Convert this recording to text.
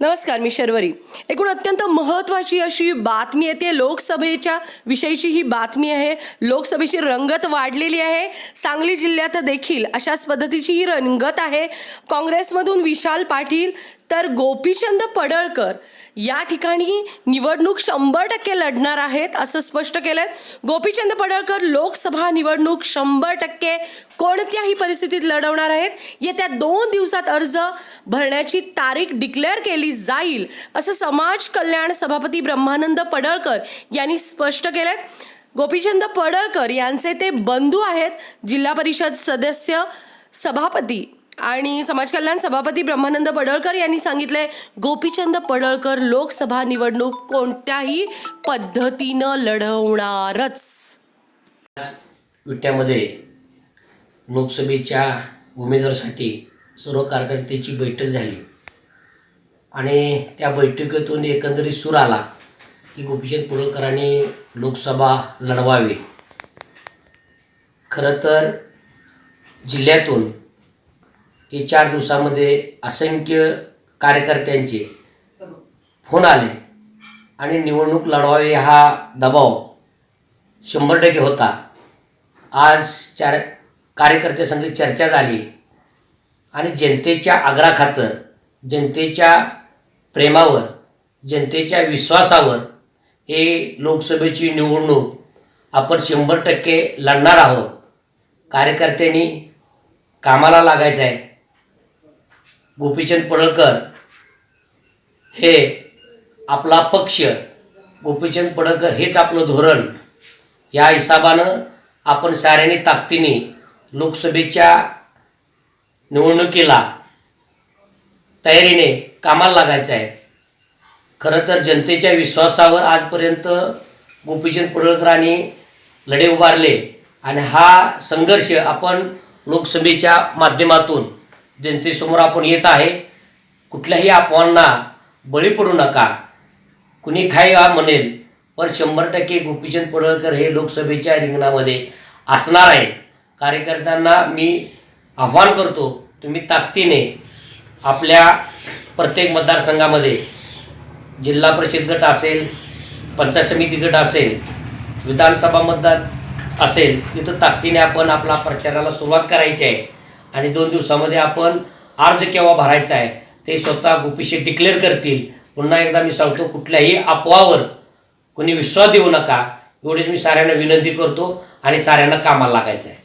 नमस्कार मी शर्वरी. एकूण अत्यंत महत्त्वाची अशी बातमी येते लोकसभेच्या विषयीची ही बातमी आहे. लोकसभेची रंगत वाढलेली आहे. सांगली जिल्ह्यात देखील अशाच पद्धतीची ही रंगत आहे. काँग्रेसमधून विशाल पाटील तर गोपीचंद पडळकर या ठिकाणी निवडणूक शंभर टक्के लढणार आहेत असं स्पष्ट केलं गोपीचंद पडळकर लोकसभा निवडणूक शंभर टक्के कोणत्याही परिस्थितीत लढवणार आहेत. येत्या दोन दिवसात अर्ज भरण्याची तारीख डिक्लेअर केली जाईल असं समाज कल्याण सभापती ब्रह्मानंद पडळकर यांनी स्पष्ट केलं गोपीचंद पडळकर यांचे ते बंधू आहेत जिल्हा परिषद सदस्य सभापती आणि समाज कल्याण सभापती ब्रह्मानंद पडळकर यांनी सांगितलंय गोपीचंद पडळकर लोकसभा निवडणूक कोणत्याही पद्धतीनं लढवणारच. विट्यामध्ये लोकसभेच्या उमेदवारासाठी सर्व कार्यकर्त्याची बैठक झाली. आणि त्या बैठकीतून एकंदरीत सूर आला की गोपीचंद पडळकरांनी लोकसभा लढवावी. खरं तर जिल्ह्यातून हे चार दिवसामध्ये असंख्य कार्यकर्त्यांचे फोन आले आणि निवडणूक लढवावी हा दबाव शंभर टक्के होता. आज चार कार्यकर्त्यासंग चर्चा झाली. आणि जनतेच्या आग्रहाखातर जनतेच्या प्रेमावर जनतेच्या विश्वासावर हे लोकसभेची निवडणूक आपण शंभर टक्के लढणार आहोत. कार्यकर्त्यांनी कामाला लागायचं आहे. गोपीचंद पडळकर हे आपला पक्ष गोपीचंद पडळकर हेच आपलं धोरण. या हिसाबानं आपण साऱ्याने ताकदीने लोकसभेच्या निवडणुकीला तयारीने कामाला लागायचं आहे. खरं तर जनतेच्या विश्वासावर आजपर्यंत गोपीचंद पडळकरांनी लढे उभारले आणि हा संघर्ष आपण लोकसभेच्या माध्यमातून जनतेसमोर आपण येत आहे. कुठल्याही अफवांना बळी पडू नका. कुणी काय हा म्हणेल पण शंभर टक्के गोपीचंद पडळकर हे लोकसभेच्या रिंगणामध्ये असणार आहे कार्यकर्त्यांना मी आव्हान करतो तुम्ही ताकदीने आपल्या प्रत्येक मतदारसंघामध्ये जिल्हा परिषद गट असेल पंचायत समिती गट असेल विधानसभा मतदार असेल तिथं ताकदीने आपण आपला प्रचाराला सुरुवात करायची आहे. आणि दोन दिवसामध्ये आपण अर्ज केव्हा भरायचा आहे ते स्वतः गोपीशी डिक्लेअर करतील. पुन्हा एकदा मी सांगतो कुठल्याही अपवावर कोणी विश्वास देऊ नका. एवढीच मी साऱ्यांना विनंती करतो आणि साऱ्यांना कामाला लागायचं आहे.